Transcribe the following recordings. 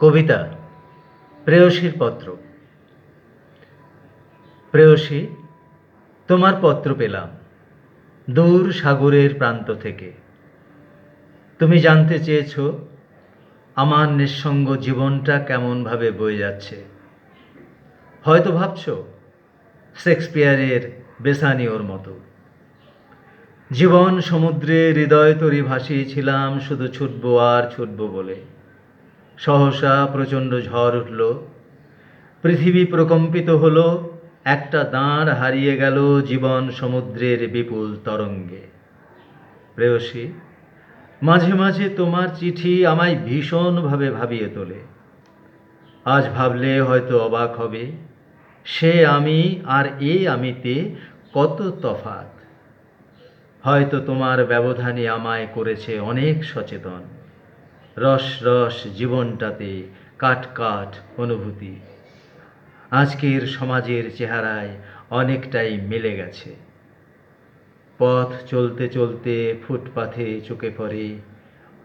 কবিতা, প্রেয়সীর পত্র। প্রেয়সী, তোমার পত্র পেলাম, দূর সাগরের প্রান্ত থেকে। তুমি জানতে চেয়েছ, আমার নিঃসঙ্গ জীবনটা কেমনভাবে বয়ে যাচ্ছে। হয়তো ভাবছ, শেক্সপিয়ারের বেসানিওর মতো। জীবন সমুদ্রে হৃদয় তরি ভাসিয়েছিলাম, শুধু ছুটবো আর ছুটবো বলে। সহসা প্রচণ্ড ঝড় উঠল। পৃথিবী প্রকম্পিত হলো, একটা দাঁড় হারিয়ে গেল জীবন সমুদ্রের বিপুল তরঙ্গে। প্রেয়সী, মাঝে মাঝে তোমার চিঠি আমায় ভীষণভাবে ভাবিয়ে তোলে। আজ ভাবলে হয়তো অবাক হবে, সে আমি আর এই আমিতে কত তফাত। হয়তো তোমার ব্যবধানে আমায় করেছে অনেক সচেতন। রস রস জীবনটাতে কাট কাট অনুভূতি। আজকের সমাজের চেহারায় অনেকটাই মিলে গেছে। পথ চলতে চলতে ফুটপাথে চোখে পড়ে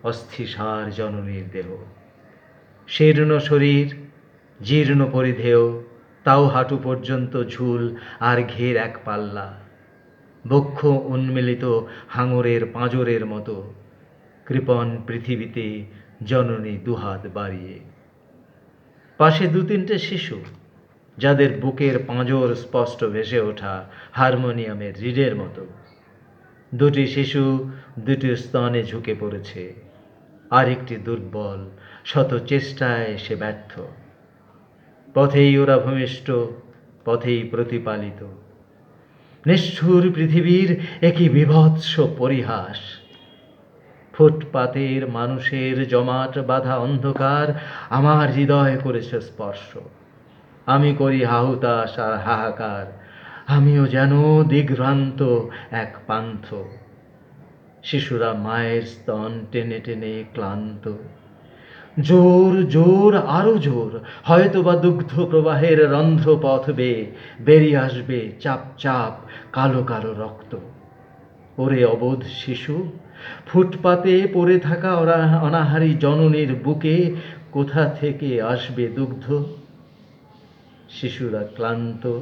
অস্থিসার জননীর দেহ। শীর্ণ শরীর, জীর্ণ পরিধেয়, তাও হাঁটু পর্যন্ত ঝুল আর ঘের এক পাল্লা। বক্ষ উন্মিলিত হাঙরের পাঁজরের মতো। কৃপণ পৃথিবীতে জননী দুহাত বাড়িয়ে। পাশে দু তিনটে শিশু, যাদের বুকের পাঁজর স্পষ্ট ভেসে ওঠা হারমোনিয়ামের রিডের মতো। দুটি শিশু দুটি স্তনে ঝুঁকে পড়েছে। আরেকটি দুর্বল, শত চেষ্টায় সে ব্যর্থ। পথেই ওরা ভূমিষ্ঠ, পথেই প্রতিপালিত। নিষ্ঠুর পৃথিবীর একই বিভৎস পরিহাস। ফুটপাতের মানুষের জমাট বাঁধা অন্ধকার আমার হৃদয় করেছে স্পর্শ। আমি করি হাহুতাস আর হাহাকার। আমিও যেন দিগ্ভ্রান্ত এক পান্থ। শিশুরা মায়ের স্তন টেনে টেনে ক্লান্ত। জোর জোর, আরও জোর হয়তো বা দুগ্ধ প্রবাহের রন্ধ্র পথ বেয়ে বেরিয়ে আসবে চাপ চাপ, কালো কালো রক্ত। ওরে অবোধ শিশু, ফুটপাতে পড়ে থাকা ওরা অনাহারী জননীর বুকে কোথা থেকে আসবে দুগ্ধ? শিশুরা ক্লান্ত।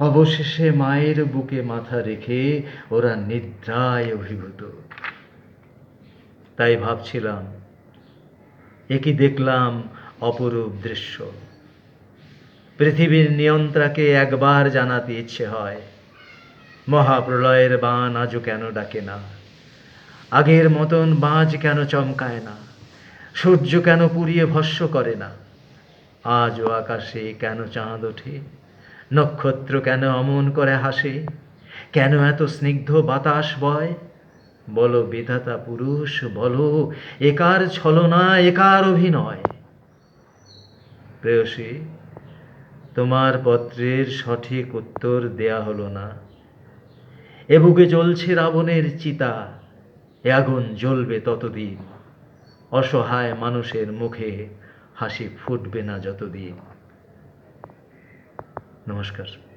অবশেষে মায়ের বুকে মাথা রেখে ওরা নিদ্রায় অভিভূত। তাই ভাবছিলাম একই দেখলাম অপরূপ দৃশ্য। পৃথিবীর নিয়ন্ত্রাকে একবার জানাতে ইচ্ছে হয়। মহাপ্রলয়ের বান আজও কেন ডাকে না? আগের মতন বাজ কেন চমকায় না? সূর্য কেন পুড়িয়ে ভস্য করে না? আজও আকাশে কেন চাঁদ ওঠে? নক্ষত্র কেন অমন করে হাসে? কেন এত স্নিগ্ধ বাতাস বয়? বলো বিধাতা পুরুষ, বলো একার ছলনা একার অভিনয়? প্রেয়সী, তোমার পত্রের সঠিক উত্তর দেয়া হলো না। এ বুকে জ্বলছে রাবণের চিতা এ আগুন জ্বলবে ততদিন। অসহায় মানুষের মুখে হাসি ফুটবে না যতদিন। নমস্কার।